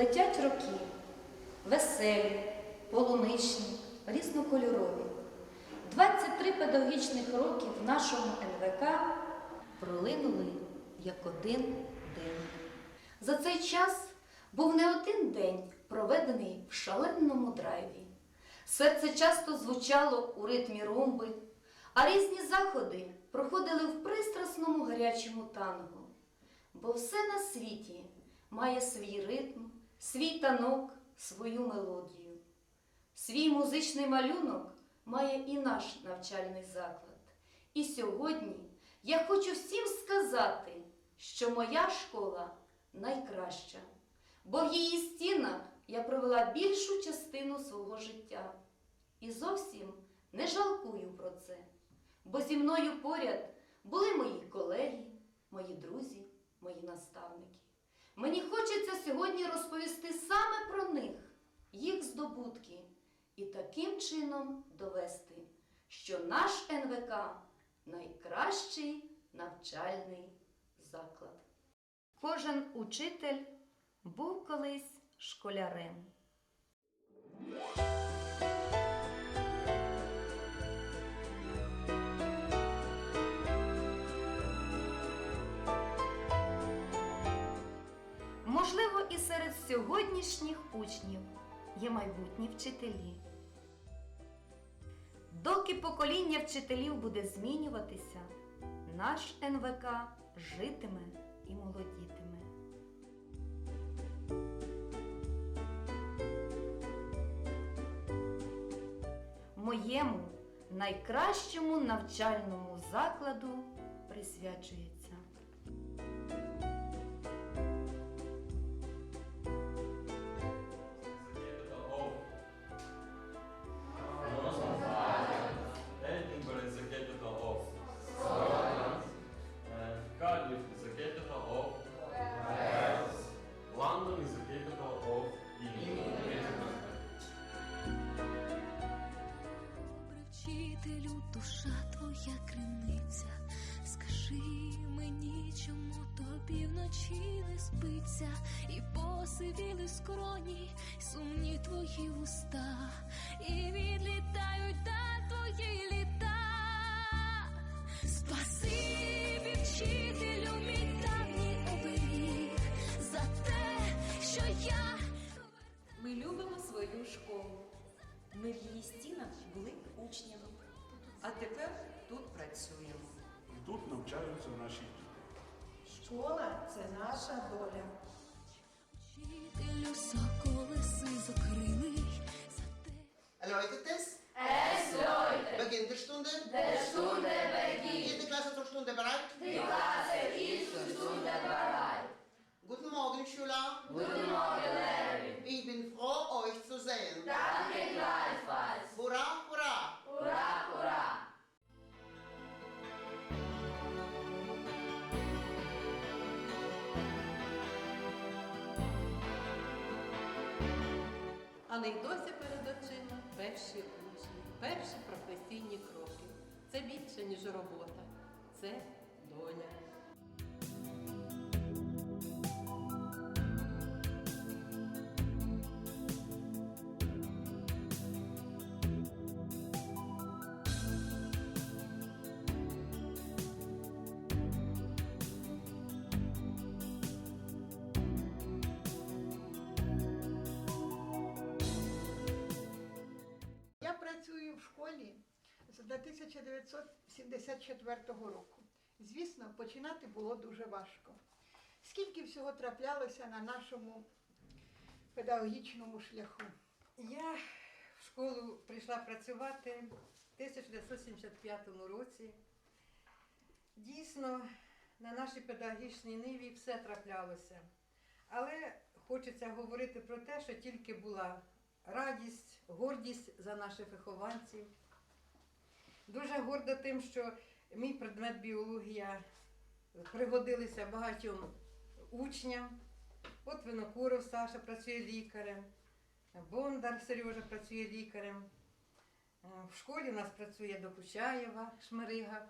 Летять роки, веселі, полуничні, різнокольорові. 23 педагогічних роки в нашому НВК пролинули як один день. За цей час був не один день, проведений в шаленому драйві. Серце часто звучало у ритмі румби, а різні заходи проходили в пристрасному гарячому танго. Бо все на світі має свій ритм, свій танок, свою мелодію. Свій музичний малюнок має і наш навчальний заклад. І сьогодні я хочу всім сказати, що моя школа найкраща, бо в її стінах я провела більшу частину свого життя. І зовсім не жалкую про це, бо зі мною поряд були мої колеги, мої друзі, мої наставники. Мені хочеться сьогодні розповісти саме про них, їх здобутки, і таким чином довести, що наш НВК найкращий навчальний заклад. Кожен учитель був колись школярем. Сьогоднішніх учнів є майбутні вчителі. Доки покоління вчителів буде змінюватися, наш НВК житиме і молодітиме. Моєму найкращому навчальному закладу присвячується. Спиться, і посивіли скроні, сумні твої уста, і відлітають та твої літа. Спасибі, вчителю, мій давній оберіг, за те, що я. Ми любимо свою школу. Ми в її стінах були учнями, а тепер тут працюємо. І тут навчаються наші діти. Школа це наша доля. Erläutert es? Es läutet. Beginnt die Stunde? Der Stunde beginnt. Jede die Klasse zur Stunde Але й досі перед очима перші учні, перші професійні кроки. Це більше, ніж робота, це доля. Працюю в школі з 1974 року. Звісно, починати було дуже важко. Скільки всього траплялося на нашому педагогічному шляху. Я в школу прийшла працювати в 1975 році. Дійсно, на нашій педагогічній ниві все траплялося. Але хочеться говорити про те, що тільки була радість, гордість за наших вихованців. Дуже горда тим, що мій предмет біологія пригодилися багатьом учням. От Винокуров Саша працює лікарем, Бондар Сережа працює лікарем. Е, В школі у нас працює Докучаєва Шмирига.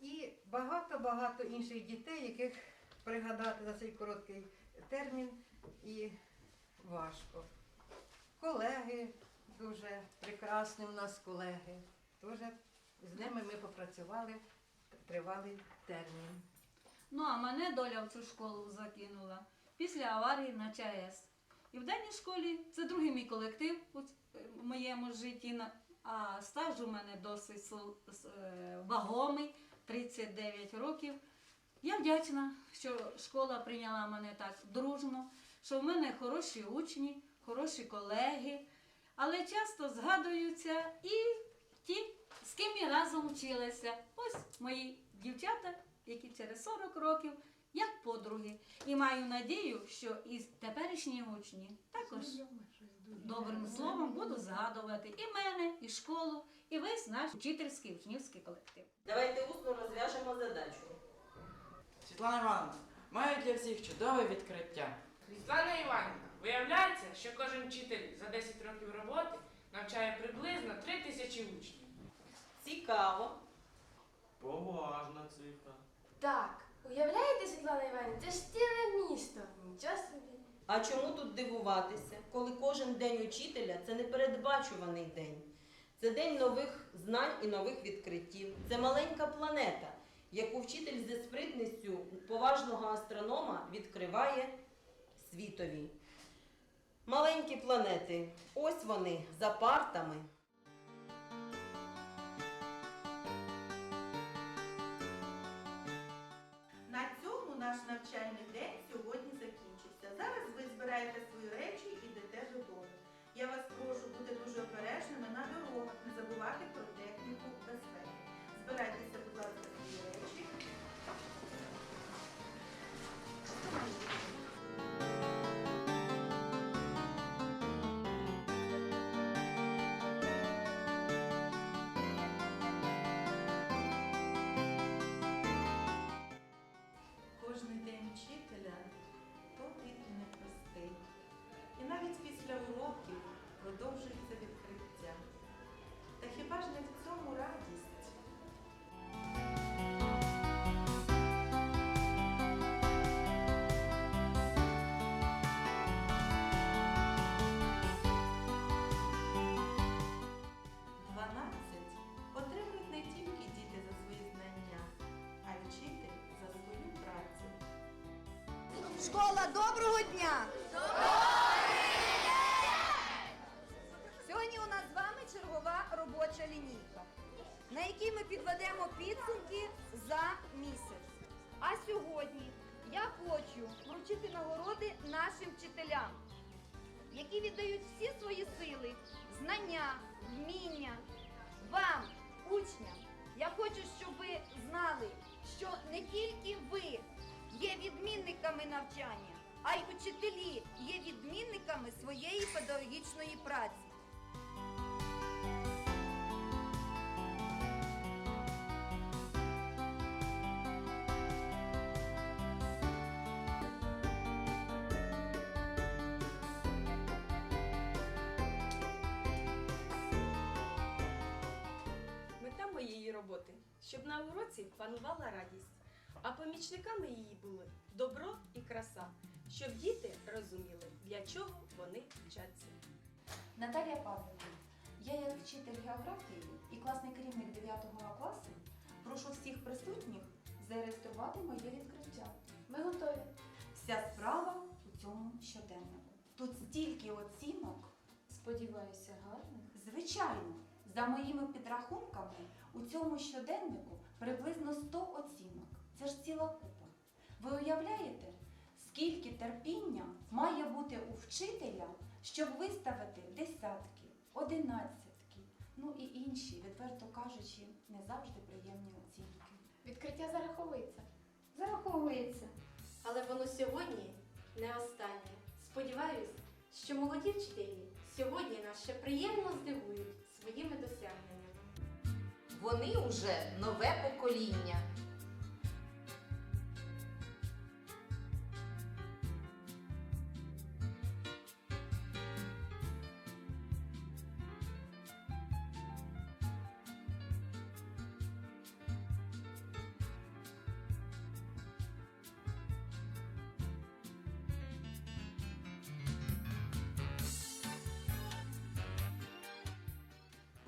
І багато-багато інших дітей, яких пригадати за цей короткий термін і важко. Колеги дуже прекрасні у нас колеги. Дуже з ними ми попрацювали тривалий термін. Ну а мене доля в цю школу закинула після аварії на ЧАЕС. І в даній школі це другий мій колектив у моєму житті. А стаж у мене досить е, вагомий 39 років. Я вдячна, що школа прийняла мене так дружно, що в мене хороші учні, хороші колеги, але часто згадуються і ті, з ким я разом вчилася. Ось мої дівчата, які через 40 років, як подруги. І маю надію, що і теперішні учні також добрим словом буду згадувати і мене, і школу, і весь наш вчительський учнівський колектив. Давайте усно розв'яжемо задачу. Світлана Івановна, маю для всіх чудове відкриття. Світлана Іванівна, виявляється, що кожен вчитель за 10 років роботи навчає приблизно 3 тисячі учнів. Цікаво. Поважна цифра. Так, уявляєте, Світлана Іванівна, це ж ціле місто. Нічого собі. А чому тут дивуватися, коли кожен день учителя це непередбачуваний день. Це день нових знань і нових відкриттів. Це маленька планета, яку вчитель зі спритністю поважного астронома відкриває світові. Маленькі планети. Ось вони за партами. На цьому наш навчальний день сьогодні закінчився. Зараз ви збираєте свої речі і йдете додому. Я вас прошу бути дуже обережними на дорогах, не забувати про Школа, доброго дня! Сьогодні у нас з вами чергова робоча лінійка, на якій ми підведемо підсумки за місяць. А сьогодні я хочу вручити нагороди нашим вчителям, які віддають всі свої сили, знання, вміння. Вам, учням, я хочу, щоб ви знали, що не тільки ви є відмінниками навчання, а й учителі є відмінниками своєї педагогічної праці. Мета моєї роботи, щоб на уроці панувала радість, а помічниками її були добро і краса, щоб діти розуміли, для чого вони вчаться. Наталія Павлівна, я як вчитель географії і класний керівник 9 класу прошу всіх присутніх зареєструвати моє відкриття. Ми готові. Вся справа у цьому щоденнику. Тут стільки оцінок, Сподіваюся, гарних. звичайно, за моїми підрахунками, у цьому щоденнику приблизно 100 оцінок. Це ж ціла купа. Ви уявляєте, скільки терпіння має бути у вчителя, щоб виставити десятки, одинадцятки, ну і інші, відверто кажучи, не завжди приємні оцінки. Відкриття зараховується. Зараховується. Але воно сьогодні не останнє. Сподіваюсь, що молоді вчителі сьогодні нас ще приємно здивують своїми досягненнями. Вони уже нове покоління.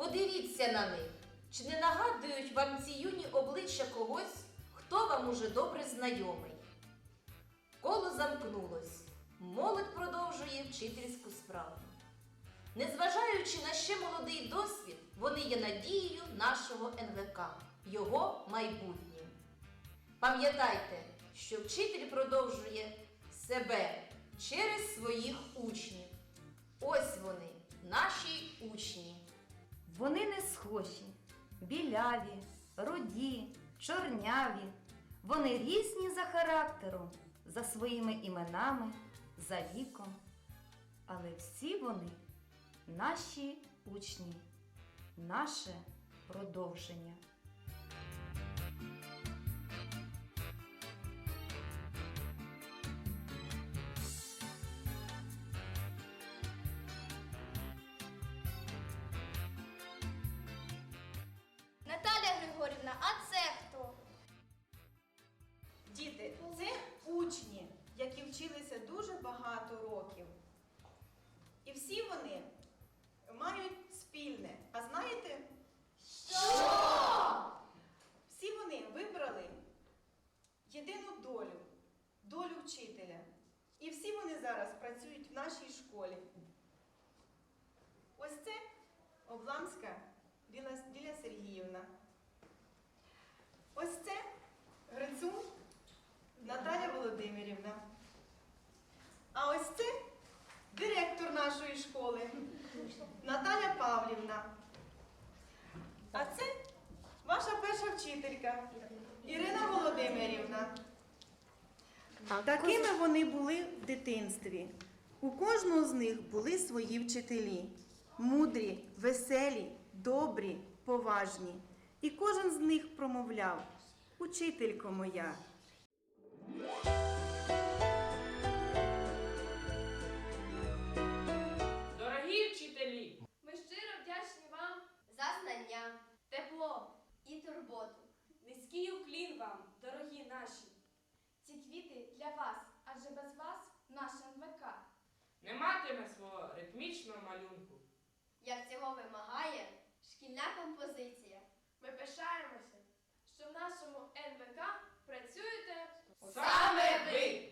Подивіться на них. Чи не нагадують вам ці юні обличчя когось, хто вам уже добре знайомий? Коло замкнулось. Молодь продовжує вчительську справу. Незважаючи на ще молодий досвід, вони є надією нашого НВК, його майбутнім. Пам'ятайте, що вчитель продовжує себе через своїх учнів. Ось вони, наші учні. Вони не схожі, біляві, руді, чорняві. Вони різні за характером, за своїми іменами, за віком. Але всі вони наші учні, наше продовження. Наталя а це хто? Діти, це учні, які вчилися дуже багато років. І всі вони мають спільне. А знаєте? Що? Всі вони вибрали єдину долю, долю вчителя. І всі вони зараз працюють в нашій школі. Ось це Обламська Ліля Сергіївна. Ось це Грицун Наталя Володимирівна. А ось це директор нашої школи Наталя Павлівна. А це ваша перша вчителька Ірина Володимирівна. Такими вони були в дитинстві. У кожного з них були свої вчителі. Мудрі, веселі, добрі, поважні. І кожен з них промовляв Учителько моя. Дорогі вчителі! Ми щиро вдячні вам за знання, тепло і турботу. Низький уклін вам, дорогі наші. Ці квіти для вас, адже без вас наш НВК. Не матиме свого ритмічного малюнку. Як цього вимагає шкільна композиція. Ми пишаємося, що в нашому НВК працюєте Саме ви!